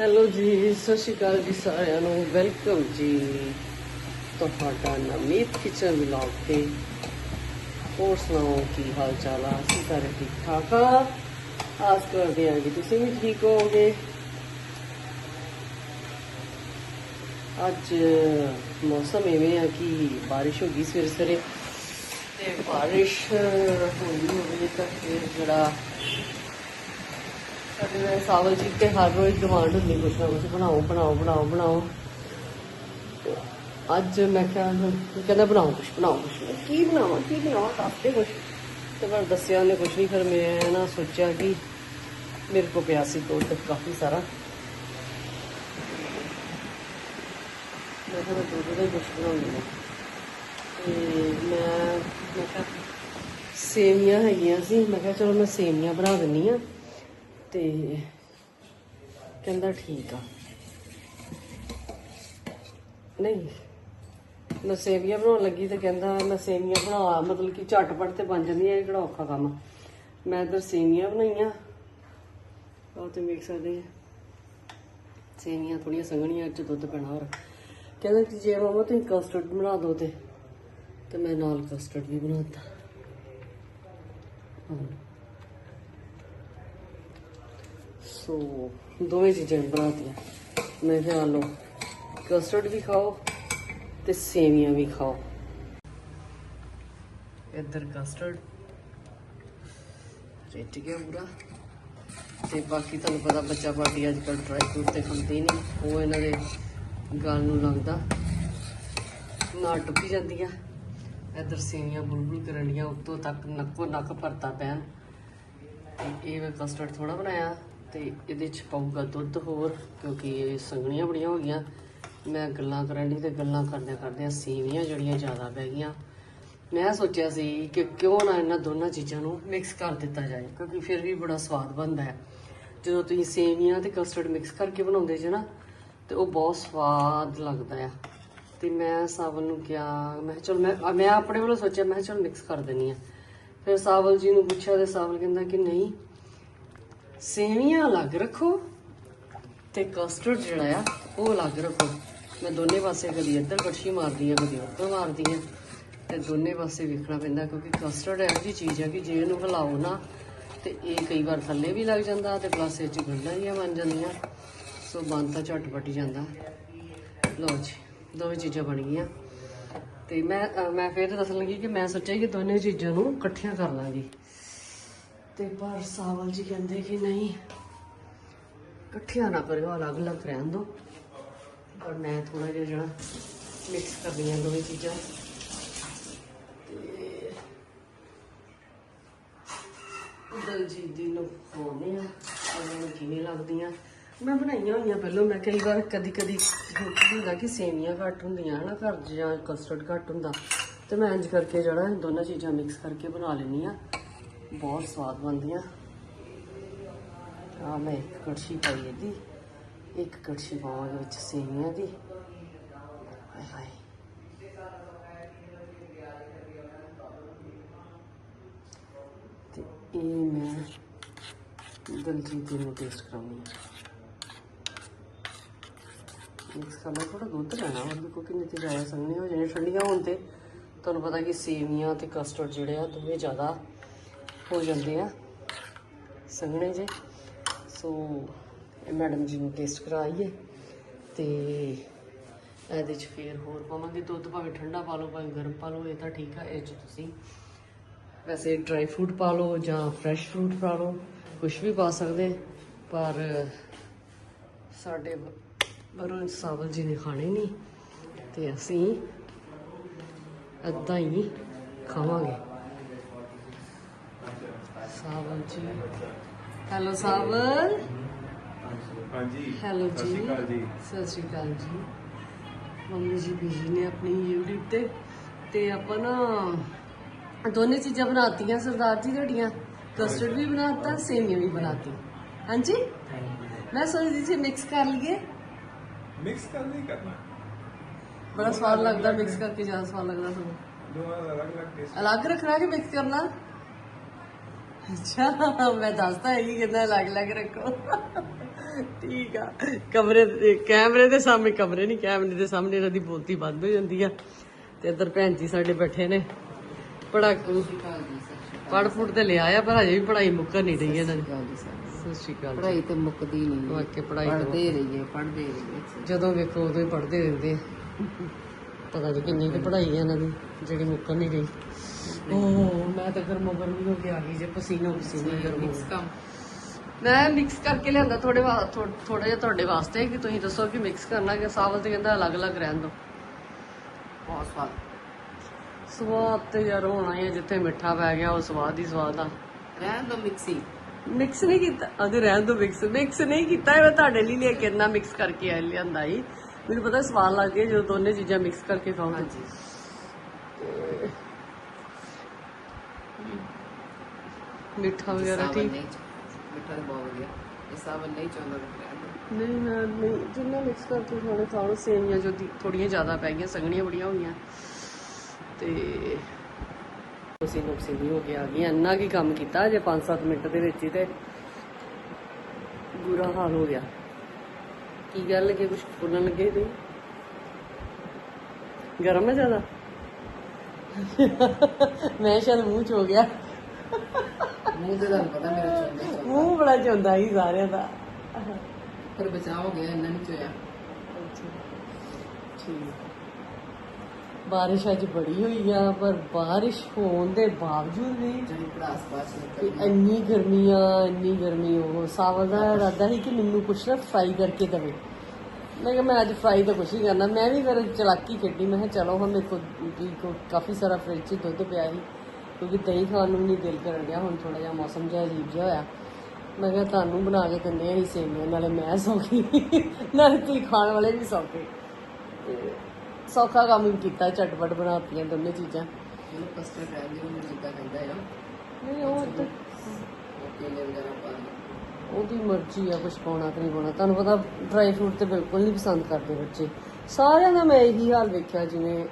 Hello ਜੀ, ਸਤਿ ਸ਼੍ਰੀ ਅਕਾਲ ਜੀ ਸਾਰਿਆਂ ਨੂੰ। ਵੈਲਕਮ ਜੀ ਤੁਹਾਡਾ ਨਵਨੀਤ ਕਿਚਨ ਵਲੌਗ ਤੇ। ਹੋਰ ਸੁਣਾਓ, ਕੀ ਹਾਲ ਚਾਲ ਆ? ਅਸੀਂ ਸਾਰੇ ਠੀਕ ਠਾਕ ਆ। ਆਸ ਕਰਦੇ ਹਾਂ ਕਿ ਤੁਸੀਂ ਵੀ ਠੀਕ ਹੋਵੋਗੇ। ਅੱਜ ਮੌਸਮ ਐਵੇਂ ਆ ਕਿ ਬਾਰਿਸ਼ ਹੋ ਗਈ ਸਵੇਰੇ ਸਵੇਰੇ ਤੇ ਬਾਰਿਸ਼ ਹੋਈ ਹੋਵੇ ਤਾਂ ਫਿਰ ਜਿਹੜਾ ਸਾਡੇ ਨਾਲ ਸਾਵਲ ਜੀ ਤੇ ਹਰ ਰੋਜ਼ ਡਿਮਾਂਡ ਹੁੰਦੀ ਕੁਛ ਨਾ ਕੁਛ, ਬਣਾਓ ਬਣਾਓ ਬਣਾਓ ਬਣਾਓ। ਅੱਜ ਮੈਂ ਕਿਹਾ ਕਹਿੰਦਾ ਬਣਾਓ ਕੁਛ ਬਣਾਓ ਕੁਛ। ਕੀ ਬਣਾਵਾਂ ਕੀ ਬਣਾਵਾਂ, ਦੱਸਦੇ ਕੁਛ। ਤੇ ਪਰ ਦੱਸਿਆ ਉਹਨੇ ਕੁਛ ਨਹੀਂ ਫਿਰ ਮੈਂ ਨਾ ਸੋਚਿਆ ਕਿ ਮੇਰੇ ਕੋ ਪਿਆ ਸੀ ਦੁੱਧ ਕਾਫੀ ਸਾਰਾ। ਮੈਂ ਕਿਹਾ ਦੁੱਧ ਦਾ ਕੁਛ ਬਣਾਉਂਦੀ ਹਾਂ। ਤੇ ਮੈਂ ਮੈਂ ਕਿਹਾ ਸੇਵੀਆਂ ਹੈਗੀਆਂ ਸੀ। ਮੈਂ ਕਿਹਾ, ਚਲੋ ਮੈਂ ਸੇਵੀਆਂ ਬਣਾ ਦਿੰਨੀ ਆ ਤੇ ਕਹਿੰਦਾ ਠੀਕ ਆ। ਨਹੀਂ ਮੈਂ ਸੇਵੀਆਂ ਬਣਾਉਣ ਲੱਗੀ ਤੇ ਕਹਿੰਦਾ ਮੈਂ ਸੇਵੀਆਂ ਬਣਾ, ਮਤਲਬ ਕਿ ਝਟਪਟ ਤੇ ਬਣ ਜਾਂਦੀਆਂ, ਇਹ ਕਿਹੜਾ ਔਖਾ ਕੰਮ ਮੈਂ ਇਧਰ ਸੇਵੀਆਂ ਬਣਾਈਆਂ, ਉਹ ਤੇ ਵੇਖ ਸਕਦੇ ਆ। ਸੇਵੀਆਂ ਥੋੜੀਆਂ ਸੰਘਣੀਆਂ ਚ ਦੁੱਧ ਪੈਣਾ ਹੋਰ। ਕਹਿੰਦਾ ਕਿ ਜੇ ਮਾਮਾ ਤੁਸੀਂ ਕਸਟਰਡ ਬਣਾ ਦਿਓ ਤੇ ਤੇ ਮੈਂ ਨਾਲ ਕਸਟਰਡ ਵੀ ਬਣਾਤਾ ਹਾਂ। ਸੋ ਦੋਵੇਂ ਚੀਜ਼ਾਂ ਬਣਾਤੀਆਂ। ਮੈਂ ਕਿਹਾ ਲਓ ਕਸਟਰਡ ਵੀ ਖਾਓ ਤੇ ਸੇਵੀਆਂ ਵੀ ਖਾਓ। ਇੱਧਰ ਕਸਟਰਡ ਰੇਟ ਗਿਆ ਪੂਰਾ। ਤੇ ਬਾਕੀ ਤੁਹਾਨੂੰ ਪਤਾ ਬੱਚਾ ਪਾਰਟੀ ਅੱਜ ਕੱਲ੍ਹ ਡਰਾਈ ਫਰੂਟ ਤੇ ਖਾਂਦੇ ਹੀ ਨਹੀਂ, ਉਹ ਇਹਨਾਂ ਦੇ ਗਲ ਨੂੰ ਲੱਗਦਾ ਨਾ ਟੁੱਟੀ ਜਾਂਦੀ ਆ ਇੱਧਰ ਸੇਵੀਆਂ ਬੁਲਬੁਲ ਕਰਨ ਡੀਆਂ ਉੱਤੋਂ ਤੱਕ ਨੱਕੋ ਨੱਕ ਭਰਤਾ ਪੈਣ। ਤੇ ਇਹ ਮੈਂ ਕਸਟਰਡ ਥੋੜਾ ਬਣਾਇਆ। ਤੇ ਇਹਦੇ ਚ ਪਾਊਗਾ ਦੁੱਧ ਹੋਰ, ਕਿਉਂਕਿ ਇਹ ਸੰਘਣੀਆਂ ਬੜੀਆਂ ਹੋ ਗਈਆਂ। ਮੈਂ ਗੱਲਾਂ ਕਰਨ ਦੀ ਤੇ ਗੱਲਾਂ ਕਰਦਿਆਂ ਕਰਦਿਆਂ ਸੇਵੀਆਂ ਜਿਹੜੀਆਂ ਜ਼ਿਆਦਾ ਪੈ ਗਈਆਂ। ਮੈਂ ਸੋਚਿਆ ਸੀ ਕਿ ਕਿਉਂ ਨਾ ਇਹਨਾਂ ਦੋਨਾਂ ਚੀਜ਼ਾਂ ਨੂੰ ਮਿਕਸ ਕਰ ਦਿੱਤਾ ਜਾਏ, ਕਿਉਂਕਿ ਫਿਰ ਵੀ ਬੜਾ ਸਵਾਦ ਬਣਦਾ ਹੈ। ਜਦੋਂ ਤੁਸੀਂ ਸੇਵੀਆਂ ਤੇ ਕਸਟਰਡ ਮਿਕਸ ਕਰਕੇ ਬਣਾਉਂਦੇ ਜੇ ਨਾ, ਤੇ ਉਹ ਬਹੁਤ ਸਵਾਦ ਲੱਗਦਾ ਆ। ਤੇ ਮੈਂ ਸਾਵਲ ਨੂੰ ਕਿਹਾ, ਮੈਂ ਕਿਹਾ, ਚਲ, ਮੈਂ ਮੈਂ ਆਪਣੇ ਵੱਲੋਂ ਸੋਚਿਆ, ਮੈਂ ਚਲ ਮਿਕਸ ਕਰ ਦਿੰਨੀ ਆ ਫਿਰ ਸਾਵਲ ਜੀ ਨੂੰ ਪੁੱਛਿਆ ਤੇ ਸਾਵਲ ਕਹਿੰਦਾ ਕਿ ਨਹੀਂ ਸੇਵੀਆਂ ਅਲੱਗ ਰੱਖੋ ਤੇ ਕਸਟਰਡ ਜਿਹੜਾ ਆ, ਉਹ ਅਲੱਗ ਰੱਖੋ। ਮੈਂ ਦੋਨੇ ਪਾਸੇ ਕਦੀ ਇੱਧਰ ਕੜਛੀ ਮਾਰਦੀ ਆ, ਕਦੀ ਉੱਧਰ ਮਾਰਦੀ ਆ। ਤੇ ਦੋਨੇ ਪਾਸੇ ਵੇਖਣਾ ਪੈਂਦਾ, ਕਿਉਂਕਿ ਕਸਟਰਡ ਇਹੋ ਜਿਹੀ ਚੀਜ਼ ਆ ਕਿ ਜੇ ਇਹਨੂੰ ਹਿਲਾਓ ਨਾ, ਤੇ ਇਹ ਕਈ ਵਾਰ ਥੱਲੇ ਵੀ ਲੱਗ ਜਾਂਦਾ ਤੇ ਪਲੱਸ ਇਹ ਚ ਗੰਢਾਂ ਜਿਹੀਆਂ ਬਣ ਜਾਂਦੀਆਂ। ਸੋ ਬਣ ਤਾਂ ਝਟਪਟ ਹੀ ਜਾਂਦਾ। ਲਓ ਜੀ ਦੋਵੇਂ ਚੀਜ਼ਾਂ ਬਣ ਗਈਆਂ ਤੇ ਮੈਂ ਮੈਂ ਫਿਰ ਦੱਸਣ ਲੱਗੀ ਕਿ ਮੈਂ ਸੋਚਿਆ ਕਿ ਦੋਨੇ ਚੀਜ਼ਾਂ ਨੂੰ ਇਕੱਠੀਆਂ ਕਰ ਲਾਂਗੀ। ਤੇ ਪਰ ਸਾਵਲ ਜੀ ਕਹਿੰਦੇ ਕਿ ਨਹੀਂ, ਇਕੱਠੀਆਂ ਨਾ ਕਰਿਓ, ਅਲੱਗ-ਅਲੱਗ ਰਹਿਣ ਦਿਓ। ਪਰ ਮੈਂ ਥੋੜਾ ਜਿਹਾ ਜਿਹੜਾ ਮਿਕਸ ਕਰਨੀਆਂ ਦੋਵੇਂ ਚੀਜ਼ਾਂ। ਤੇ ਦਲਜੀਤ ਦੀ ਨੂੰ ਖਵਾਉਂਦੇ ਆ ਉਹਨਾਂ ਨੂੰ ਕਿਵੇਂ ਲੱਗਦੀਆਂ। ਮੈਂ ਬਣਾਈਆਂ ਹੋਈਆਂ ਪਹਿਲਾਂ, ਮੈਂ ਕਈ ਵਾਰ ਕਦੀ ਕਦੀ ਹੁੰਦਾ ਕਿ ਸੇਵੀਆਂ ਘੱਟ ਹੁੰਦੀਆਂ, ਹਨਾ, ਘਰ 'ਚ ਜਾਂ ਕਸਟਰਡ ਘੱਟ ਹੁੰਦਾ। ਤੇ ਮੈਂ ਇੰਜ ਕਰਕੇ ਜਿਹੜਾ ਦੋਨਾਂ ਚੀਜ਼ਾਂ ਮਿਕਸ ਕਰਕੇ ਬਣਾ ਲੈਂਦੀ ਆ ਬਹੁਤ ਸਵਾਦ ਬਣਦੀਆਂ। ਆ ਮੈਂ ਇੱਕ ਕੜਛੀ ਪਾਈ ਇਹਦੀ, ਇੱਕ ਕੜਛੀ ਪਾਵਾਂਗੇ ਵਿੱਚ ਸੇਵੀਆਂ ਦੀ। ਹਾਏ ਹਾਏ। ਤੇ ਇਹ ਮੈਂ ਦਲਜੀਤ ਦੀ ਨੂੰ ਟੇਸਟ ਕਰਾਉਂਗੀ ਮਿਕਸ ਕਰਨਾ ਥੋੜਾ ਦੁੱਧ ਲੈਣਾ ਉਹਦੇ ਕੋ ਕਿੰਨੇ ਤੇ ਜਾਇਆ ਸੰਗਣੇ ਹੋ ਜਾਣੇ ਠੰਡੀਆਂ ਹੋਣ ਤੇ। ਤੁਹਾਨੂੰ ਪਤਾ ਕਿ ਸੇਵੀਆਂ ਤੇ ਕਸਟਰਡ ਜਿਹੜੇ ਆ, ਦੋਵੇਂ ਜ਼ਿਆਦਾ ਹੋ ਜਾਂਦੇ ਆ। ਸੰਘਣੇ ਜੇ। ਸੋ ਇਹ ਮੈਡਮ ਜੀ ਨੂੰ ਟੇਸਟ ਕਰਾਈਏ ਤੇ ਇਹਦੇ ਚ ਫੇਰ ਹੋਰ ਪਾਵਾਂਗੇ ਦੁੱਧ, ਭਾਵੇਂ ਠੰਡਾ ਪਾ ਲਓ, ਭਾਵੇਂ ਗਰਮ ਪਾ ਲਓ, ਇਹ ਤਾਂ ਠੀਕ ਆ, ਇਹ ਚ ਤੁਸੀਂ ਵੈਸੇ ਡਰਾਈ ਫਰੂਟ ਪਾ ਲਓ ਜਾਂ ਫਰੈਸ਼ ਫਰੂਟ ਪਾ ਲਓ ਕੁਝ ਵੀ ਪਾ ਸਕਦੇ। ਪਰ ਸਾਡੇ ਬਰੋਂ ਸਾਵਲ ਜੀ ਨੇ ਖਾਣੇ ਨਹੀਂ ਤੇ ਅਸੀਂ ਏਦਾਂ ਹੀ ਖਾਵਾਂਗੇ। ਸਾਵਲ ਜੀ। ਹੈਲੋ ਸਾਵਲ ਹਾਂਜੀ। ਹੈਲੋ ਸਤਿ ਜੀ ਸ਼੍ਰੀ ਅਕਾਲ ਜੀ। ਸਤਿ ਸ਼੍ਰੀ ਅਕਾਲ ਜੀ। ਮੰਮੀ ਜੀ ਬੀਜੀ ਨੇ ਆਪਣੀ YouTube ਤੇ। ਤੇ ਆਪਾਂ ਨਾ ਦੋਨੇ ਚੀਜ਼ਾਂ ਬਣਾਤੀਆਂ ਸਰਦਾਰ ਜੀ ਤੁਹਾਡੀਆਂ। ਕਸਟਰਡ ਵੀ ਬਣਾਤਾ ਸੇਵੀਆਂ ਵੀ ਬਣਾਤੀ ਹਾਂਜੀ? ਮੈਂ ਸੋਚਦੀ ਸੀ ਮਿਕਸ ਕਰ ਲਈਏ। ਮਿਕਸ ਕਰ ਨਹੀਂ ਕਰਨਾ। ਬੜਾ ਸਵਾਦ ਲੱਗਦਾ ਮਿਕਸ ਕਰਕੇ ਜ਼ਿਆਦਾ ਸਵਾਦ ਲੱਗਦਾ ਤੁਹਾਨੂੰ ਦੋਵਾਂ ਦਾ ਅਲੱਗ ਅਲੱਗ ਟੇਸਟ ਅਲੱਗ ਰੱਖਣਾ ਕਿ ਮਿਕਸ ਕਰਨਾ? ਅੱਛਾ ਮੈਂ ਦੱਸਦਾ ਹੈ ਕਿ ਕਿੰਨਾ ਅਲੱਗ ਅਲੱਗ ਰੱਖੋ। ਠੀਕ ਆ। ਕਮਰੇ ਦੇ ਕੈਮਰੇ ਦੇ ਸਾਹਮਣੇ ਕਮਰੇ ਨਹੀਂ ਕੈਮਰੇ ਦੇ ਸਾਹਮਣੇ ਇਹਨਾਂ ਦੀ ਬੋਲਤੀ ਬੰਦ ਹੋ ਜਾਂਦੀ ਆ। ਤੇ ਇੱਧਰ ਭੈਣ ਜੀ ਸਾਡੇ ਬੈਠੇ ਨੇ। ਪੜਾਕੂ ਪੜ ਫੁੱਟ ਤੇ ਲਿਆ ਆ ਪਰ ਹਜੇ ਵੀ ਪੜ੍ਹਾਈ ਮੁੱਕਰ ਨਹੀਂ ਰਹੀ ਇਹਨਾਂ ਦੀ। ਸਤਿ ਸ਼੍ਰੀ ਅਕਾਲ। ਪੜਾਈ ਤੇ ਮੁੱਕਦੀ ਨਹੀਂ। ਵਾਕਿਆ ਪੜ੍ਹਾਈ ਤਾਂ ਪੜਦੇ ਰਹੀਏ ਪੜਦੇ ਰਹੀਏ। ਜਦੋਂ ਵੇਖੋ ਉਦੋਂ ਹੀ ਪੜ੍ਹਦੇ ਰਹਿੰਦੇ ਆ। ਪਤਾ ਨਹੀਂ ਕਿੰਨੀ ਕੁ ਪੜ੍ਹਾਈ ਹੈ ਇਹਨਾਂ ਦੀ ਜਿਹੜੀ ਮੁੱਕਰ ਨਹੀਂ ਰਹੀ ਓਹ ਮੈਂ ਤਾਂ ਗਰਮੋ ਗਰਮੀ ਹੋ ਕੇ ਆ ਗਈ ਜੇ ਪਸੀਨੋ ਪਸੀਨੇ ਗਰਮੋ ਕੰਮ ਮੈਂ ਮਿਕਸ ਕਰਕੇ ਲਿਆਂਦਾ ਥੋੜੇ ਥੋੜਾ ਜਿਹਾ ਤੁਹਾਡੇ ਵਾਸਤੇ ਕਿ ਤੁਸੀਂ ਦੱਸੋ ਕਿ ਮਿਕਸ ਕਰਨਾ ਕਿ ਸਾਵਲ ਤੇ ਕਹਿੰਦਾ ਅਲੱਗ-ਅਲੱਗ ਰਹਿਣ ਦੋ। ਬਹੁਤ ਸਵਾਦ। ਸਵਾਦ ਤੇ ਯਾਰ ਹੋਣਾ ਹੀ ਹੈ ਜਿੱਥੇ ਮਿੱਠਾ ਪੈ ਗਿਆ ਉਹ ਸਵਾਦ ਹੀ ਸਵਾਦ ਆ। ਰਹਿਣ ਦੋ ਮਿਕਸੀ ਮਿਕਸ ਨਹੀਂ ਕੀਤਾ। ਅਦੇ ਰਹਿਣ ਦੋ ਮਿਕਸ ਮਿਕਸ ਨਹੀਂ ਕੀਤਾ ਇਹ ਮੈਂ ਤੁਹਾਡੇ ਲਈ ਲੈ ਕੇ ਨਾ ਮਿਕਸ ਕਰਕੇ ਆ ਲਿਆਂਦਾ ਹੀ। ਮੈਨੂੰ ਪਤਾ ਸਵਾਦ ਲੱਗਦੀ ਹੈ ਜਦੋਂ ਦੋਨੇ ਚੀਜ਼ਾਂ ਮਿਕਸ ਕਰਕੇ ਖਾਓ ਤਾਂ। ਹਾਂਜੀ। ਮਿੱਠਾ ਵਗੈਰਾ ਸਾਵਨ ਠੀਕ? ਨਹੀਂ ਮਿੱਠਾ ਤਾਂ ਬਹੁਤ ਵਧੀਆ। ਇਹ ਸਾਵਨ ਨਹੀਂ ਚਾਹੁੰਦਾ ਰਹਿਣ ਦਿਓ। ਨਹੀਂ ਮੈਂ ਨਹੀਂ ਜਿੰਨਾ ਮਿਕਸ ਕਰਕੇ ਖਾਣੇ ਖਾਣ ਸੇਵੀਆਂ ਜੋ ਥੋੜੀਆਂ ਜ਼ਿਆਦਾ ਪੈ ਗਈਆਂ ਸੰਘਣੀਆਂ ਬੜੀਆਂ ਹੋਈਆਂ ਤੇ ਅਸੀਂ ਨੁਕਸੇ ਵੀ ਹੋ ਗਿਆ ਆ ਗਈਆਂ ਇੰਨਾ ਕੀ ਕੰਮ ਕੀਤਾ ਜੇ 5-7 ਮਿੰਟ ਦੇ ਵਿੱਚ ਹੀ ਤੇ ਬੁਰਾ ਹਾਲ ਹੋ ਗਿਆ। ਕੀ ਗੱਲ ਲੱਗੇ ਕੁਝ ਫੁੱਲਣ ਲੱਗੇ ਤੇ ਗਰਮ ਹੈ ਜ਼ਿਆਦਾ? ਮੈਂ ਸ਼ਾਇਦ ਮੂੰਹ ਚ ਹੋ ਗਿਆ। ਮੂੰਹ ਤੇ ਤੁਹਾਨੂੰ ਪਤਾ ਮੇਰਾ ਚੁੰਦੇ ਮੂੰਹ ਬੜਾ ਚੁੰਦਾ ਹੀ ਸਾਰਿਆਂ ਦਾ। ਪਰ ਬਚਾਅ ਹੋ ਗਿਆ ਇੰਨਾ ਨਹੀਂ ਚੋਇਆ। ਠੀਕ। ਬਾਰਿਸ਼ ਅੱਜ ਬੜੀ ਹੋਈ ਆ ਪਰ ਬਾਰਿਸ਼ ਹੋਣ ਦੇ ਬਾਵਜੂਦ ਵੀ ਜਿਹੜੀ ਪੜਾਸ ਪਾਸ ਕਿ ਨਿਕਲ ਇੰਨੀ ਗਰਮੀ ਆ ਇੰਨੀ ਗਰਮੀ ਉਹ ਸਾਵਲ ਦਾ ਇਰਾਦਾ ਸੀ ਕਿ ਮੈਨੂੰ ਕੁਛ ਨਾ ਫਰਾਈ ਕਰਕੇ ਦੇਵੇ। ਮੈਂ ਕਿਹਾ ਮੈਂ ਅੱਜ ਫਰਾਈ ਤਾਂ ਕੁਛ ਨਹੀਂ ਕਰਨਾ ਮੈਂ ਵੀ ਫਿਰ ਚਲਾਕੀ ਕੱਢੀ ਮੈਂ ਕਿਹਾ ਚਲੋ ਹੁਣ ਮੇਰੇ ਕੋਲ ਕਾਫੀ ਸਾਰਾ ਫ੍ਰਿਜ 'ਚ ਦੁੱਧ ਪਿਆ ਸੀ ਕਿਉਂਕਿ ਦਹੀਂ ਖਾਣ ਨੂੰ ਨਹੀਂ ਦਿਲ ਕਰਨ ਡਿਆ ਹੁਣ ਥੋੜਾ ਜਿਹਾ ਮੌਸਮ ਜਿਹਾ ਅਜੀਬ ਜਿਹਾ ਹੋਇਆ। ਮੈਂ ਕਿਹਾ ਤੁਹਾਨੂੰ ਬਣਾ ਕੇ ਦਿੰਦੇ ਆ ਸੇਵੀਆਂ ਨਾਲੇ ਮੈਂ ਸੌਖੀ ਨਾਲੇ ਤੁਸੀਂ ਖਾਣ ਵਾਲੇ ਵੀ ਸੌਖੇ। ਤੇ ਸੌਖਾ ਕੰਮ ਹੀ ਕੀਤਾ ਝਟਪਟ ਬਣਾਤੀਆਂ ਦੋਨੇ ਚੀਜ਼ਾਂ। ਜਿੱਦਾਂ ਕਹਿੰਦਾ ਹੈ ਨਹੀਂ ਉਹ ਤਾਂ ਉਹ ਕੇਲੇ ਵਗੈਰਾ ਪਾ ਦਿਓ। ਉਹਦੀ ਮਰਜ਼ੀ ਆ ਕੁਝ ਪਾਉਣਾ ਕਿ ਨਹੀਂ ਪਾਉਣਾ। ਤੁਹਾਨੂੰ ਪਤਾ ਡਰਾਈ ਫਰੂਟ ਤੇ ਬਿਲਕੁਲ ਨਹੀਂ ਪਸੰਦ ਕਰਦੇ ਬੱਚੇ। ਸਾਰਿਆਂ ਦਾ ਮੈਂ ਇਹੀ ਹਾਲ ਵੇਖਿਆ ਜਿਵੇਂ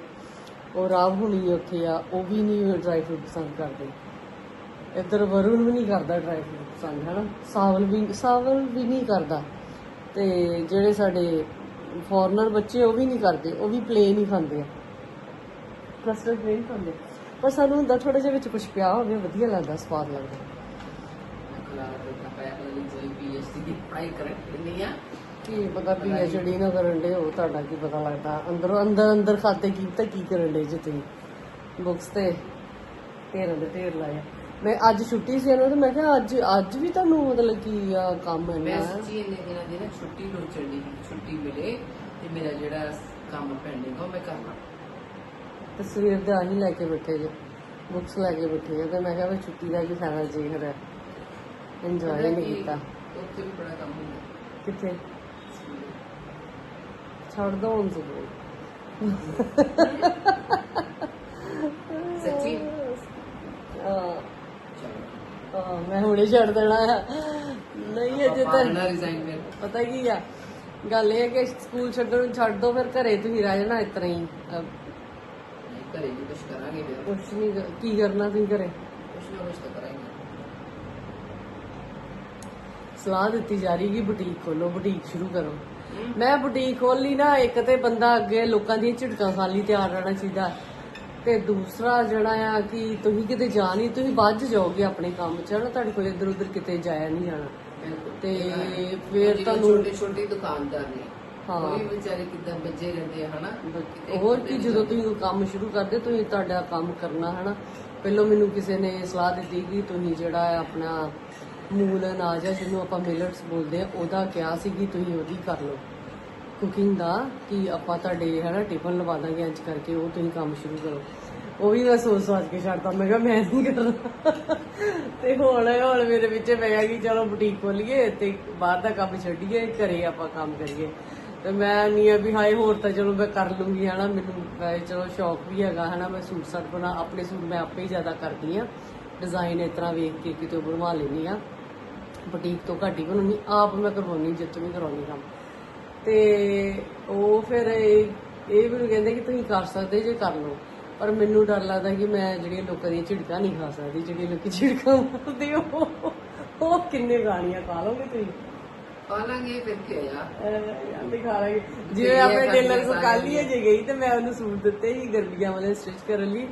ਉਹ ਰਾਵ ਹੁਣੀ ਉੱਥੇ ਆ ਉਹ ਵੀ ਨਹੀਂ ਡਰਾਈ ਫਰੂਟ ਪਸੰਦ ਕਰਦੇ। ਇੱਧਰ ਵਰੁਣ ਵੀ ਨਹੀਂ ਕਰਦਾ ਡਰਾਈ ਫਰੂਟ ਪਸੰਦ ਹਨਾ? ਸਾਵਲ ਵੀ ਸਾਵਲ ਵੀ ਨਹੀਂ ਕਰਦਾ। ਤੇ ਜਿਹੜੇ ਸਾਡੇ ਫੋਰਨਰ ਬੱਚੇ ਉਹ ਵੀ ਨਹੀਂ ਕਰਦੇ ਉਹ ਵੀ ਪਲੇਨ ਹੀ ਖਾਂਦੇ। ਆ ਕਸਟਰਡ ਪਲੇਨ ਖਾਂਦੇ? ਪਰ ਸਾਨੂੰ ਹੁੰਦਾ ਥੋੜਾ ਜਿਹਾ ਵਿੱਚ ਕੁਝ ਪਿਆ ਹੋਵੇ ਵਧੀਆ ਲੱਗਦਾ ਸਵਾਦ ਲੱਗਦਾ। ਕੀ ਪਤਾ ਇਹ ਜਿਹੜੀ ਨਾ ਕਰਨ ਦੇ ਉਹ ਤੁਹਾਡਾ ਕੀ ਪਤਾ ਲੱਗਦਾ। ਅੰਦਰੋਂ ਅੰਦਰ ਅੰਦਰ ਖਾਤੇ ਕੀ ਤਾਂ ਕੀ ਕਰਨ ਦੇ ਜੇ ਤੁਸੀਂ। ਬੁక్స్ ਤੇ ਢੇਰਾਂ ਦੇ ਢੇਰ ਲਾਇਆ ਮੈਂ ਅੱਜ ਛੁੱਟੀ ਸੀ ਇਹਨਾਂ ਤੇ ਮੈਂ ਕਿਹਾ ਅੱਜ ਅੱਜ ਵੀ ਤੁਹਾਨੂੰ ਮਤਲਬ ਕੀ ਆ ਕੰਮ ਹੈ ਮੈਂ ਨਾ ਸੱਚੀ ਇੰਨੇ ਦਿਨਾਂ ਦੀ ਨਾ ਛੁੱਟੀ ਹੋ ਚੜੀ ਛੁੱਟੀ ਮਿਲੇ ਤੇ ਮੇਰਾ ਜਿਹੜਾ ਕੰਮ ਪੈਂਡਿੰਗ ਉਹ ਮੈਂ ਕਰਨਾ ਤੇ ਸਵੇਰ ਦੇ ਆਹੀ ਲੈ ਕੇ ਬੈਠੇ ਜੇ ਬੁక్స్ ਲੈ ਕੇ ਬੈਠੇ ਜੇ ਤੇ ਮੈਂ ਕਿਹਾ ਵੀ ਛੁੱਟੀ ਦਾ ਕੀ ਫਾਇਦਾ ਜੀ ਫਿਰ ਇੰਜੋਏ ਨਹੀਂ ਕੀਤਾ। ਉੱਥੇ ਵੀ ਬੜਾ ਕੰਮ ਹੁੰਦਾ। ਕਿੱਥੇ? ਛੱਡ ਦੋ ਹੁਣ ਸੱਚੀ ਹਾਂ ਚਲੋ ਹਾਂ, ਮੈਂ ਹੁਣੇ ਛੱਡ ਦੇਣਾ। ਆ ਨਹੀਂ ਅਜੇ ਤਾਂ ਨਾ ਰਿਜ਼ਾਈਨ ਪਤਾ ਕੀ ਆ? ਗੱਲ ਇਹ ਹੈ ਕਿ ਸਕੂਲ ਛੱਡਣ ਛੱਡ ਦੋ ਫਿਰ ਘਰੇ ਤੁਸੀਂ ਰਹਿ ਜਾਣਾ ਇਸ ਤਰ੍ਹਾਂ ਹੀ। ਅਹ ਘਰੇ ਵੀ ਕੁਝ ਕਰਾਂਗੇ ਫਿਰ। ਕੁਛ ਨਹੀਂ ਕਰ- ਕੀ ਕਰਨਾ ਤੁਸੀਂ ਘਰੇ? ਕੁਝ ਨਾ ਕੁਝ ਤਾਂ ਕਰਾਂਗੇ। ਸਲਾਹ ਦਿੱਤੀ ਜਾ ਰਹੀ ਕਿ ਬੁਟੀਕ ਖੋਲੋ ਬੁਟੀਕ ਸ਼ੁਰੂ ਕਰੋ। ਮੈਂ ਬੁਟੀਕ ਖੋਲੀ ਨਾ ਇੱਕ ਤੇ ਬੰਦਾ ਅੱਗੇ ਲੋਕਾਂ ਦੀਆਂ ਝਿੜਕਾਂ ਖਾਲੀ ਤਿਆਰ ਰਹਿਣਾ ਚਾਹੀਦਾ। ਤੇ ਦੂਸਰਾ ਜਿਹੜਾ ਆ ਕਿ ਤੁਸੀਂ ਕਿਤੇ ਜਾ ਨਹੀਂ ਤੁਸੀਂ ਬਾਅਦ ਚ ਜਾਓਗੇ ਆਪਣੇ ਕੰਮ ਚ ਨਾ ਤੁਹਾਡੇ ਕੋਲ ਇੱਧਰ ਉੱਧਰ ਕਿਤੇ ਜਾਇਆ ਨਹੀਂ ਜਾਣਾ। ਤੇ ਫਿਰ ਤੁਹਾਨੂੰ ਛੋਟੇ ਛੋਟੇ ਦੁਕਾਨਦਾਰ ਨੇ। ਹਾਂ। ਕੋਈ ਵਿਚਾਰੇ ਕਿਦਾਂ ਬੱਜੇ ਰਹਿੰਦੇ ਹਨਾ? ਹੋਰ ਕੀ ਜਦੋਂ ਤੁਸੀਂ ਕੰਮ ਸ਼ੁਰੂ ਕਰਦੇ ਤੁਸੀਂ ਤੁਹਾਡਾ ਕੰਮ ਕਰਨਾ ਹਨਾ? ਪਹਿਲਾਂ ਮੈਨੂੰ ਕਿਸੇ ਨੇ ਸਲਾਹ ਦਿੱਤੀ ਕਿ ਤੁਸੀਂ ਜਿਹੜਾ ਆਪਣਾ ਮੂਲ ਅਨਾਜ ਹੈ ਜਿਹਨੂੰ ਆਪਾਂ ਮਿਲਟਸ ਬੋਲਦੇ ਆ ਉਹਦਾ ਕਿਹਾ ਸੀ ਕਿ ਤੁਸੀਂ ਉਹਦੀ ਕਰ ਲਓ। ਕੁਕਿੰਗ ਦਾ ਕਿ ਆਪਾਂ ਤੁਹਾਡੇ ਹਨਾ ਟਿਫਨ ਲਵਾ ਦਾਂਗੇ ਅੱਜ ਕਰਕੇ, ਉਹ ਤੁਸੀਂ ਕੰਮ ਸ਼ੁਰੂ ਕਰੋ। ਉਹ ਵੀ ਮੈਂ ਸੋਚ ਸੋਚ ਕੇ ਛੱਡਦਾ ਮੈਂ ਕਿਹਾ ਮੈਂ ਨਹੀਂ ਕਰਨਾ ਤੇ ਹੁਣ ਹੁਣ ਮੇਰੇ ਵਿੱਚ ਪੈ ਗਿਆ ਕਿ ਚਲੋ ਬੁਟੀਕ ਖੋਲੀਏ ਤੇ ਬਾਹਰ ਦਾ ਕੰਮ ਛੱਡੀਏ, ਘਰੇ ਆਪਾਂ ਕੰਮ ਕਰੀਏ। ਤੇ ਮੈਂ ਨਹੀਂ ਆ ਵੀ ਹਾਏ, ਹੋਰ ਤਾਂ ਚਲੋ ਮੈਂ ਕਰ ਲੂੰਗੀ ਹਨਾ, ਮੈਨੂੰ ਚਲੋ ਸ਼ੌਕ ਵੀ ਹੈਗਾ ਹਨਾ, ਮੈਂ ਸੂਟ ਸਾਟ ਬਣਾ, ਆਪਣੇ ਸੂਟ ਮੈਂ ਆਪੇ ਹੀ ਜ਼ਿਆਦਾ ਕਰਦੀ ਆ। ਡਿਜ਼ਾਈਨ ਇਸ ਤਰ੍ਹਾਂ ਵੇਖ ਕੇ ਕਿਤੇ ਬਣਵਾ ਲੈਂਦੀ ਆ। ਬੁਟੀਕ ਤੋਂ ਘੱਟ ਹੀ ਬਣਾਉਣੀ ਆਪ ਮੈਂ ਕਰਵਾਉਣੀ ਜਿੱਤ ਵੀ ਕਰਾਉਣੀ ਕੰਮ। ਤੇ ਉਹ ਫਿਰ ਇਹ ਇਹ ਮੈਨੂੰ ਕਹਿੰਦੇ ਕਿ ਤੁਸੀਂ ਕਰ ਸਕਦੇ ਜੇ ਕਰ ਲਓ। ਪਰ ਮੈਨੂੰ ਡਰ ਲੱਗਦਾ ਕਿ ਮੈਂ ਜਿਹੜੀਆਂ ਲੋਕਾਂ ਦੀਆਂ ਝਿੜਕਾਂ ਨਹੀਂ ਖਾ ਸਕਦੀ ਜਿਹੜੇ ਲੋਕੀ ਝਿੜਕਾਂ ਮਾਰਦੇ ਉਹ ਉਹ ਕਿੰਨੇ ਗਾਣੀਆਂ ਖਾ ਲੋਗੇ ਤੁਸੀਂ? ਪਾ ਲਾਂਗੇ ਫਿਰ ਕੀ ਹੋਇਆ ਦਿਖਾ ਲਾਂਗੇ। ਜਿਵੇਂ ਆਪਣੇ ਟੇਲਰ ਕੋ ਕੱਲ ਹੀ ਜੇ ਗਈ ਤੇ ਮੈਂ ਉਹਨੂੰ ਸੂਟ ਦਿੱਤੇ ਸੀ ਗਰਮੀਆਂ ਵਾਲੇ ਸਟਿਚ ਕਰਨ ਲਈ।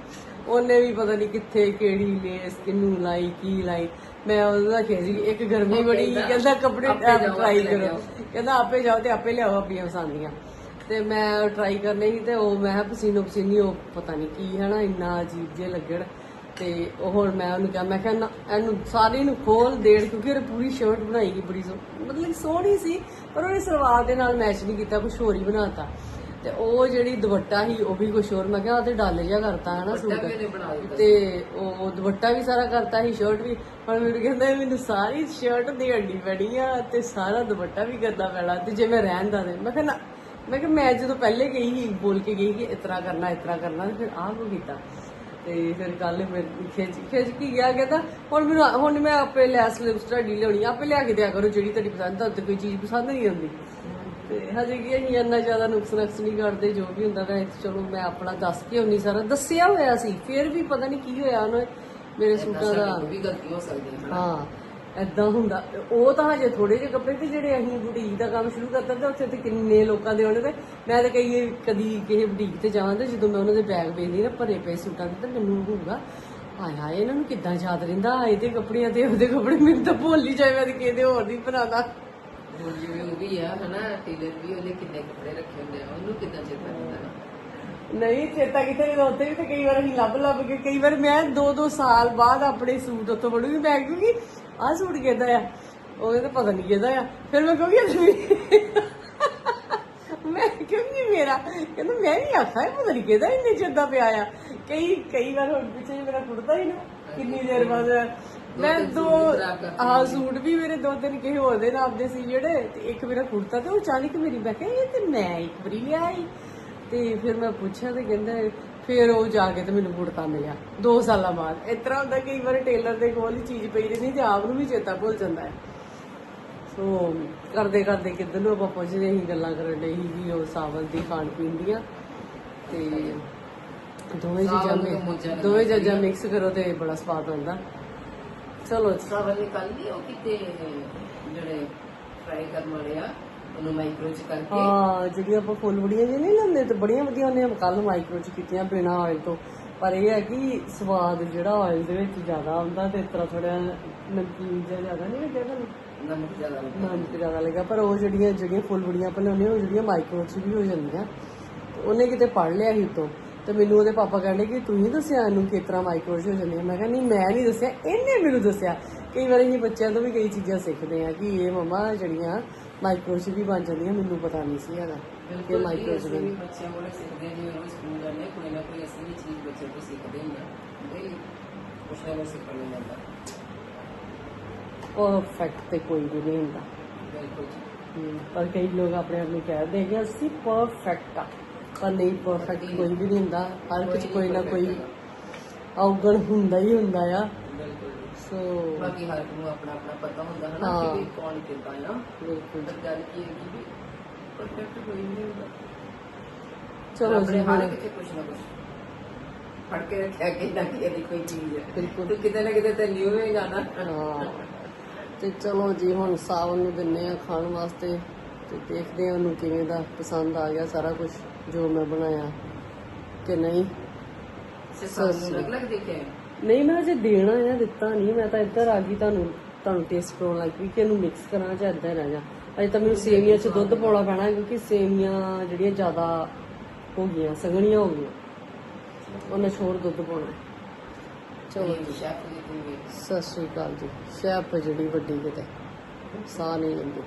ਉਹਨੇ ਵੀ ਪਤਾ ਨਹੀਂ ਕਿੱਥੇ ਕਿਹੜੀ ਲੇਸ ਕਿੰਨੂੰ ਲਾਈ ਕੀ ਲਾਈ। ਮੈਂ ਉਹਦਾ ਖੇਜੀ ਇੱਕ ਗਰਮੀ ਉਹ ਬੜੀ ਕਹਿੰਦਾ, ਕੱਪੜੇ ਟਰਾਈ ਕਰੋ। ਕਹਿੰਦਾ ਆਪੇ ਜਾਓ ਤੇ ਆਪੇ ਲਿਆਓ ਆਪਣੀਆਂ ਪਸੰਦੀਆਂ। ਤੇ ਮੈਂ ਟਰਾਈ ਕਰਨੇ ਸੀ ਤੇ ਉਹ ਮੈਂ ਪਸੀਨੋ ਪਸੀਨੀ ਉਹ ਪਤਾ ਨਹੀਂ ਕੀ ਹੈ ਨਾ ਇੰਨਾ ਅਜੀਬ ਜੇ ਲੱਗਣ। ਤੇ ਉਹ ਹੁਣ ਮੈਂ ਉਹਨੂੰ ਕਿਹਾ ਮੈਂ ਕਿਹਾ ਨਾ ਇਹਨੂੰ ਸਾਰੇ ਨੂੰ ਖੋਲ ਦੇੜ ਕਿਉਂਕਿ ਉਹਨੇ ਪੂਰੀ ਸ਼ਰਟ ਬਣਾਈ ਗਈ ਬੜੀ ਸੋ ਮਤਲਬ ਸੋਹਣੀ ਸੀ ਪਰ ਉਹਨੇ ਸਲਵਾਰ ਦੇ ਨਾਲ ਮੈਚ ਨਹੀਂ ਕੀਤਾ ਕੁਝ ਹੋਰ ਹੀ ਬਣਾਤਾ। ਤੇ ਉਹ ਜਿਹੜੀ ਦੁਪੱਟਾ ਸੀ ਉਹ ਵੀ ਕੁਝ ਹੋਰ ਮੈਂ ਕਿਹਾ ਉਹ ਤੇ ਡੱਲ ਜਿਹਾ ਕਰਤਾ ਹੈ ਨਾ ਸੂਟ। ਤੇ ਉਹ ਦੁਪੱਟਾ ਵੀ ਸਾਰਾ ਕਰਤਾ ਸੀ ਸ਼ਰਟ ਵੀ। ਪਰ ਮੈਨੂੰ ਕਹਿੰਦਾ ਮੈਨੂੰ ਸਾਰੀ ਸ਼ਰਟ ਦੀ ਹੱਡੀ ਪੈਣੀ ਆ ਤੇ ਸਾਰਾ ਦੁਪੱਟਾ ਵੀ ਕਰਨਾ ਪੈਣਾ ਤੇ ਜੇ ਮੈਂ ਰਹਿਣ ਦਾ ਮੈਂ ਕਿਹਾ ਨਾ ਮੈਂ ਕਿਹਾ ਮੈਂ ਜਦੋਂ ਪਹਿਲੇ ਗਈ ਸੀ ਬੋਲ ਕੇ ਗਈ ਕਿ ਇਤਰਾ ਕਰਨਾ ਇਤਰਾ ਕਰਨਾ ਤੇ ਫਿਰ ਆਹ ਕੋ ਕੀਤਾ। ਤੇ ਫਿਰ ਕੱਲ ਫਿਰ ਖਿੱਚ ਖਿੱਚ ਕੀ ਗਿਆ ਕਹਿੰਦਾ ਹੁਣ ਮੈਨੂੰ ਹੁਣ ਮੈਂ ਆਪੇ ਲੈਸ ਲਿਪਸਟਰ ਡੀ ਲਿਆਉਣੀ ਆ, ਆਪੇ ਲਿਆ ਕੇ ਦਿਆ ਕਰੋ ਜਿਹੜੀ ਤੁਹਾਡੀ ਪਸੰਦ ਆ ਤੇ ਕੋਈ ਚੀਜ਼ ਪਸੰਦ ਨਹੀਂ ਆਉਂਦੀ। ਤੇ ਹਜੇ ਕੀ ਅਸੀਂ ਇੰਨਾ ਜ਼ਿਆਦਾ ਨੁਕਸ ਨਕਸ ਨਹੀਂ ਕਰਦੇ ਜੋ ਵੀ ਹੁੰਦਾ ਤਾਂ ਚਲੋ ਮੈਂ ਆਪਣਾ ਦੱਸ ਕੇ ਹੁੰਨੀ ਸਾਰਾ। ਦੱਸਿਆ ਹੋਇਆ ਸੀ ਫਿਰ ਵੀ ਪਤਾ ਨਹੀਂ ਕੀ ਹੋਇਆ ਉਹਨੂੰ। ਮੇਰੇ ਸੂਟਾਂ ਦਾ। ਵੀ ਗਲਤੀ ਹੋ ਸਕਦੀ ਹੈ ਹਾਂ ਐਦਾਂ ਹੁੰਦਾ। ਉਹ ਤਾਂ ਹਜੇ ਥੋੜੇ ਜਿਹੇ ਕੱਪੜੇ ਤੇ ਜਿਹੜੇ ਅਸੀਂ ਬੁਟੀਕ ਦਾ ਕੰਮ ਸ਼ੁਰੂ ਕਰਤਾ ਤੇ ਉੱਥੇ ਤੇ ਕਿੰਨੇ ਲੋਕਾਂ ਦੇ ਤੇ ਮੈਂ ਤਾਂ ਕਈ ਕਦੀ ਕਿਸੇ ਬੁਟੀਕ ਤੇ ਜਾਵਾਂ ਤੇ ਜਦੋਂ ਮੈਂ ਉਹਨਾਂ ਦੇ ਬੈਗ ਵੇਖਦੀ ਨਾ ਭਰੇ ਪਏ ਸੂਟਾਂ ਦੇ ਤੇ ਮੈਨੂੰ ਹੋਊਗਾ ਹਾਏ ਹਾਏ ਇਹਨਾਂ ਨੂੰ ਕਿੱਦਾਂ ਯਾਦ ਰਹਿੰਦਾ? ਇਹਦੇ ਕੱਪੜਿਆਂ ਤੇ ਉਹਦੇ ਕੱਪੜੇ ਮੈਨੂੰ ਤਾਂ ਭੁੱਲ ਹੀ ਜਾਏ ਮੈਂ ਤੇ ਕਿਹਦੇ ਹੋਰ ਨਹੀਂ ਹੁਣ ਜਿਵੇਂ ਉਹ ਵੀ ਆ ਹਨਾ ਟੇਲਰ ਵੀ ਉਹਨੇ ਕਿੰਨੇ ਕੱਪੜੇ ਰੱਖੇ ਹੁੰਦੇ ਆ ਉਹਨੂੰ ਕਿੰਨਾ ਚੇਤਾ ਹੁੰਦਾ ਨਾ ਨਹੀਂ ਚੇਤਾ ਕਿਤੇ ਨਹੀਂ ਉੱਥੇ ਵੀ ਤੇ ਕਈ ਵਾਰ ਅਸੀਂ ਲੱਭ ਲੱਭ ਕੇ ਕਈ ਵਾਰ ਮੈਂ 2-2 ਸਾਲ ਬਾਅਦ ਆਪਣੇ ਸੂਟ ਉੱਥੋਂ ਫੜੂਗੀ ਮੈਂ ਕਿਉਂਕਿ ਆਹ ਸੂਟ ਕਿਹਦਾ ਆ? ਉਹ ਤਾਂ ਪਤਾ ਨਹੀਂ ਕਿਹਦਾ ਆ। ਫਿਰ ਮੈਂ ਕਹੂੰਗੀ ਮੈਂ ਕਿਉਂਕਿ ਮੇਰਾ? ਕਹਿੰਦਾ ਮੈਂ ਵੀ ਆਖਾਂ ਪਤਾ ਨਹੀਂ ਕਿਹਦਾ ਇੰਨੇ ਚਿਰ ਪਿਆ ਆ। ਕਈ ਕਈ ਵਾਰ ਹੁਣ ਪਿੱਛੇ ਮੇਰਾ ਕੁੜਤਾ ਹੀ ਨਾ ਕਿੰਨੀ ਦੇਰ ਬਾਅਦ। ਮੈਂ ਦੋ ਤਿੰਨ ਸੂਟ ਵੀ ਮੇਰੇ ਦੋ ਤਿੰਨ ਕਿਸੇ ਹੋਰ ਦੇ ਨਾਮ ਦੇ ਸੀ ਜਿਹੜੇ ਤੇ ਇੱਕ ਮੇਰਾ ਕੁੜਤਾ ਤੇ ਉਹ ਚਾਲੀ ਮੇਰੀ। ਮੈਂ ਕਿਹਾ ਇਹ ਤੇ ਮੈਂ ਇੱਕ ਵਾਰੀ ਲਿਆਈ। ਤੇ ਫਿਰ ਮੈਂ ਪੁੱਛਿਆ ਤੇ ਕਹਿੰਦਾ ਫਿਰ ਉਹ ਜਾ ਕੇ ਤੇ ਮੈਨੂੰ ਕੁੜਤਾ ਮਿਲਿਆ। 2 ਸਾਲਾਂ ਬਾਅਦ। ਇਸ ਤਰ੍ਹਾਂ ਹੁੰਦਾ ਕਈ ਵਾਰ ਟੇਲਰ ਦੇ ਕੋਲ ਹੀ ਚੀਜ਼ ਪਈ ਰਹਿੰਦੀ ਤੇ ਆਪ ਨੂੰ ਵੀ ਚੇਤਾ ਭੁੱਲ ਜਾਂਦਾ ਹੈ। ਸੋ ਕਰਦੇ ਕਰਦੇ ਕਿੱਧਰ ਨੂੰ ਆਪਾਂ ਪਹੁੰਚਦੇ ਅਸੀਂ ਗੱਲਾਂ ਕਰਨ ਲਈ ਵੀ ਉਹ ਸਾਵਲ ਦੀ ਖਾਣ ਪੀਣ ਦੀਆਂ। ਤੇ ਦੋਵੇਂ ਚੀਜ਼ਾਂ ਸਾਵਲ ਨੂੰ ਮਿ- ਮੋਜਾ ਦੋਵੇਂ ਚੀਜ਼ਾਂ ਮਿਕਸ ਕਰੋ ਤੇ ਬੜਾ ਸਵਾਦ ਆਉਂਦਾ ਚਲੋ ਸਾਵਲ ਨਿਕਾਲ ਦੀ ਉਹ ਕਿਤੇ ਜਿਹੜੇ ਫਰਾਈ ਕਰਨ ਵਾਲੇ ਆ। ਉਹਨੂੰ ਮਾਈਕਰੋ ਚ ਕਰਕੇ। ਹਾਂ ਜਿਹੜੀਆਂ ਆਪਾਂ ਫੁੱਲ ਬੜੀਆਂ ਜਿਹੀ ਨਹੀਂ ਲੈਂਦੇ ਤੇ ਬੜੀਆਂ ਵਧੀਆ ਉਹਨੇ ਕੱਲ ਮਾਈਕਰੋ ਚ ਕੀਤੀਆਂ ਬਿਨਾ ਆਇਲ ਤੋਂ। ਪਰ ਇਹ ਹੈ ਕਿ ਸਵਾਦ ਜਿਹੜਾ ਆਇਲ ਦੇ ਵਿੱਚ ਜ਼ਿਆਦਾ ਆਉਂਦਾ ਤੇ ਇਸ ਤਰ੍ਹਾਂ ਥੋੜਾ ਨਮਕੀਨ ਜਿਹਾ ਜ਼ਿਆਦਾ ਨਹੀਂ ਲੱਗਿਆ ਤੁਹਾਨੂੰ? ਨਮਕ ਜ਼ਿਆਦਾ ਲੱਗਦਾ। ਨਮਕ ਜ਼ਿਆਦਾ ਲੱਗਾ ਪਰ ਉਹ ਜਿਹੜੀਆਂ ਜਿਹੜੀਆਂ ਫੁੱਲ ਬੜੀਆਂ ਆਪਾਂ ਲਿਆਉਂਦੇ ਹਾਂ ਉਹ ਜਿਹੜੀਆਂ ਮਾਈਕਰੋ ਚ ਵੀ ਹੋ ਜਾਂਦੀਆਂ। ਤੇ ਉਹਨੇ ਕਿਤੇ ਪੜ ਲਿਆ ਸੀ ਉਤੋਂ ਤੇ ਮੈਨੂੰ ਉਹਦੇ ਪਾਪਾ ਕਹਿੰਦੇ ਕਿ ਤੂੰ ਹੀ ਦੱਸਿਆ ਇਹਨੂੰ ਕਿਸ ਤਰ੍ਹਾਂ ਮਾਈਕਰੋ ਚ ਹੋ ਜਾਂਦੀਆਂ। ਮੈਂ ਕਿਹਾ ਨਹੀਂ ਮੈਂ ਨਹੀਂ ਦੱਸਿਆ ਇਹਨੇ ਮੈਨੂੰ ਦੱਸਿਆ। ਕਈ ਵਾਰੀ ਬੱਚਿਆਂ ਤੋਂ ਵੀ ਕਈ ਚੀਜ਼ਾਂ ਸਿੱਖਦੇ ਆ ਕਿ ਇਹ ਮਮਾ ਜਿਹੜੀਆਂ ਮਾਈਕਰੋ ਚ ਵੀ ਬਣ ਜਾਂਦੀਆਂ ਮੈਨੂੰ ਪਤਾ ਨਹੀਂ ਸੀ ਹੈਗਾ ਕਿ ਬਿਲਕੁਲ ਮਾਈਕਰੋ ਚ ਅਸੀਂ ਬਣ ਵੀ ਬੱਚਿਆਂ ਕੋਲ ਸਿੱਖਦੇ ਹਾਂ ਜਿਵੇਂ ਰੋਜ਼ ਸਕੂਲ ਜਾਂਦੇ ਕੋਈ ਨਾ ਕੋਈ ਅਸੀਂ ਵੀ ਚੀਜ਼ ਬੱਚੇ ਤੋਂ ਸਿੱਖਦੇ ਹੀ ਹਾਂ ਤੇ ਕੁਛ ਨਾ ਕੁਛ ਸਿੱਖਣ ਨੂੰ ਮਿਲਦਾ। ਪਰਫੈਕਟ ਤੇ ਕੋਈ ਵੀ ਨਹੀਂ ਹੁੰਦਾ। ਪਰ ਕਈ ਲੋਕ ਆਪਣੇ ਆਪ ਨੂੰ ਕਹਿੰਦੇ ਆ ਕਿ ਅਸੀਂ ਪਰਫੈਕਟ ਆ ਪਰ ਨਹੀਂ ਪਰਫੈਕਟ ਕੋਈ ਵੀ ਨਹੀਂ ਹੁੰਦਾ। ਹਰ ਚ ਕੋਈ ਨਾ ਕੋਈ ਔਗਣ ਹੁੰਦਾ ਹੀ ਹੁੰਦਾ ਆ। ਸੋ ਬਾਕੀ ਹਰ ਨੂੰ ਆਪਣਾ ਆਪਣਾ ਪਤਾ ਹੁੰਦਾ ਹੈ ਨਾ ਹਾਂ। ਕਿ ਵੀ ਕੌਣ ਕਿੱਦਾਂ ਆ ਬਿਲਕੁਲ। ਪਰ ਗੱਲ ਕੀ ਹੈ ਕਿ ਵੀ ਪਰਫੈਕਟ ਕੋਈ ਨਹੀਂ ਹੁੰਦਾ। ਚਲੋ ਜੀ ਹਰ ਹੁਣ ਕਿਤੇ ਕੁਛ ਨਾ ਕੁਛ ਫੜ ਕੇ ਰੱਖਿਆ ਕਿ ਨਾ ਕਿ ਇਹਦੀ ਕੋਈ ਚੀਜ਼ ਹੈ। ਬਿਲਕੁਲ। ਤੂੰ ਕਿਤੇ ਨਾ ਕਿਤੇ ਤੇ ਨਿਊ ਹੀ ਜਾਣਾ ਹਾਂ। ਤੇ ਚਲੋ ਜੀ ਹੁਣ ਸਾਵਨ ਨੂੰ ਦਿੰਨੇ ਆ ਖਾਣ ਵਾਸਤੇ ਤੇ ਦੇਖਦੇ ਆ ਉਹਨੂੰ ਕਿਵੇਂ ਦਾ ਪਸੰਦ ਆ ਗਿਆ ਸਾਰਾ ਕੁਝ ਜੋ ਮੈਂ ਬਣਾਇਆ ਕਿ ਨਹੀਂ। ਸੇ ਸਾਨੂੰ ਲੱਗ ਲੱਗ ਦੇਖਿਆ ਹੈ। ਨਹੀਂ ਮੈਂ ਅਜੇ ਦੇਣਾ ਆ ਦਿੱਤਾ ਨਹੀਂ ਮੈਂ ਤਾਂ ਇੱਧਰ ਆ ਗਈ ਤੁਹਾਨੂੰ ਤੁਹਾਨੂੰ ਟੇਸਟ ਕਰਾਉਣ ਲੱਗ ਪਈ ਕਿ ਇਹਨੂੰ ਮਿਕਸ ਕਰਾਂ ਜਾਂ ਇੱਦਾਂ ਰਹਿ ਜਾ। ਅਜੇ ਤਾਂ ਮੈਨੂੰ ਸੇਮੀਆਂ 'ਚ ਦੁੱਧ ਪਾਉਣਾ ਪੈਣਾ ਕਿਉਂਕਿ ਸੇਮੀਆਂ ਜਿਹੜੀਆਂ ਜ਼ਿਆਦਾ ਹੋ ਗਈਆਂ ਸੰਘਣੀਆਂ ਹੋ ਗਈਆਂ। ਉਹਨਾਂ 'ਚ ਹੋਰ ਦੁੱਧ ਪਾਉਣਾ। ਚਲੋ ਕੋਈ ਸਤਿ ਸ਼੍ਰੀ ਅਕਾਲ ਜੀ। ਸ਼ੈਫ ਜਿਹੜੀ ਵੱਡੀ ਕਿਤੇ ਸਾਹ ਨਹੀਂ ਲੈਂਦੀ।